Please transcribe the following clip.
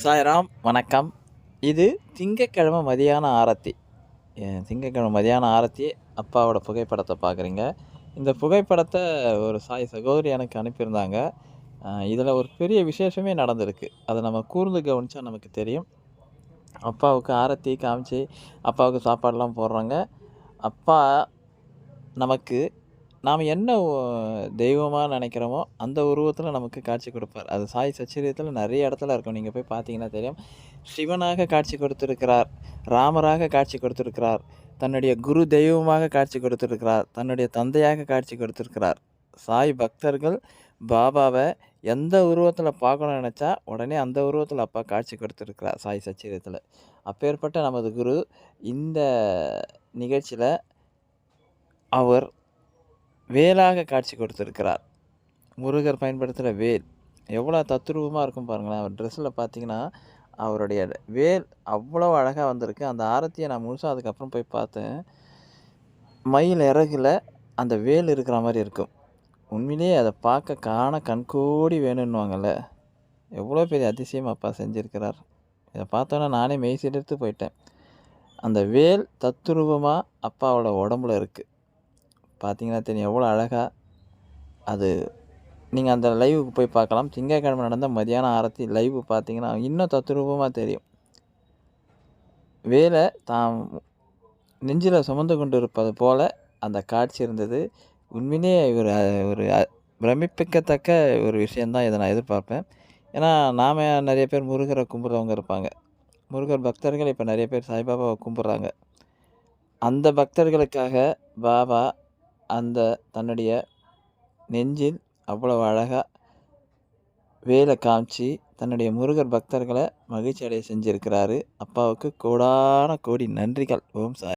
சாய்ராம் வணக்கம். இது திங்கக்கிழமை மதியான ஆரத்தி. திங்கக்கிழமை திங்கட்கிழமை மதியான ஆரத்தி அப்பாவோட புகைப்படத்தை பார்க்குறீங்க. இந்த புகைப்படத்தை ஒரு சாய் சகோதரி எனக்கு அனுப்பியிருந்தாங்க. இதில் ஒரு பெரிய விசேஷமே நடந்திருக்கு. அதை நம்ம கூர்ந்து கவனித்தா நமக்கு தெரியும். அப்பாவுக்கு ஆரத்தி காமிச்சு அப்பாவுக்கு சாப்பாடெலாம் போடுறாங்க. அப்பா நமக்கு நாம் என்ன தெய்வமாக நினைக்கிறோமோ அந்த உருவத்தில் நமக்கு காட்சி கொடுப்பார். அது சாய் சச்சரியத்தில் நிறைய இடத்துல இருக்கும். நீங்கள் போய் பார்த்தீங்கன்னா தெரியும். சிவனாக காட்சி கொடுத்துருக்கிறார். ராமராக காட்சி கொடுத்துருக்கிறார். தன்னுடைய குரு தெய்வமாக காட்சி கொடுத்துருக்கிறார். தன்னுடைய தந்தையாக காட்சி கொடுத்துருக்கிறார். சாய் பக்தர்கள் பாபாவை எந்த உருவத்தில் பார்க்கணும்னு நினச்சா உடனே அந்த உருவத்தில் அப்பா காட்சி கொடுத்துருக்கிறார் சாய் சச்சரியத்தில். அப்பேற்பட்ட நமது குரு இந்த நிகழ்ச்சியில் அவர் வேலாக காட்சி கொடுத்துருக்கிறார். முருகர் பயன்படுத்துகிற வேல் எவ்வளோ தத்ரூபமாக இருக்கும் பாருங்களேன். அவர் ட்ரெஸ்ஸில் பார்த்தீங்கன்னா அவருடைய வேல் அவ்வளோ அழகாக வந்திருக்கு. அந்த ஆரத்தியை நான் முழுசாக அதுக்கப்புறம் போய் பார்த்தேன். மயில் இறகில் அந்த வேல் இருக்கிற மாதிரி இருக்கும். உண்மையிலேயே அதை பார்க்க காண கண்கோடி வேணும்னுவாங்கல்ல. எவ்வளோ பெரிய அதிசயம் அப்பா செஞ்சுருக்கிறார். இதை பார்த்தோன்னா நானே மெய் சிலிர்த்து போயிட்டேன். அந்த வேல் தத்துரூபமாக அப்பாவோட உடம்புல இருக்குது பார்த்தீங்கன்னா தெரியும். எவ்வளோ அழகாக அது. நீங்கள் அந்த லைவுக்கு போய் பார்க்கலாம். திங்கட்கிழமை நடந்த மதியானம் ஆரத்தி லைவ் பார்த்தீங்கன்னா இன்னும் தத்ரூபமாக தெரியும். வேலை தாம் நெஞ்சில் சுமந்து கொண்டு இருப்பது போல் அந்த காட்சி இருந்தது. உண்மையிலே ஒரு ஒரு பிரமிப்பிக்கத்தக்க ஒரு விஷயந்தான் இதை நான் எதிர்பார்ப்பேன். ஏன்னா நாம் நிறைய பேர் முருகரை கும்பிட்றவங்க இருப்பாங்க. முருகர் பக்தர்கள் இப்போ நிறைய பேர் சாய்பாபாவை கும்பிட்றாங்க. அந்த பக்தர்களுக்காக பாபா அந்த தன்னுடைய நெஞ்சில் அவ்வளவு அழகாக வேலை காமிச்சு தன்னுடைய முருகர் பக்தர்களை மகிழ்ச்சி அடைய செஞ்சுருக்கிறாரு. அப்பாவுக்கு கோடான கோடி நன்றிகள். ஓம் சாய்.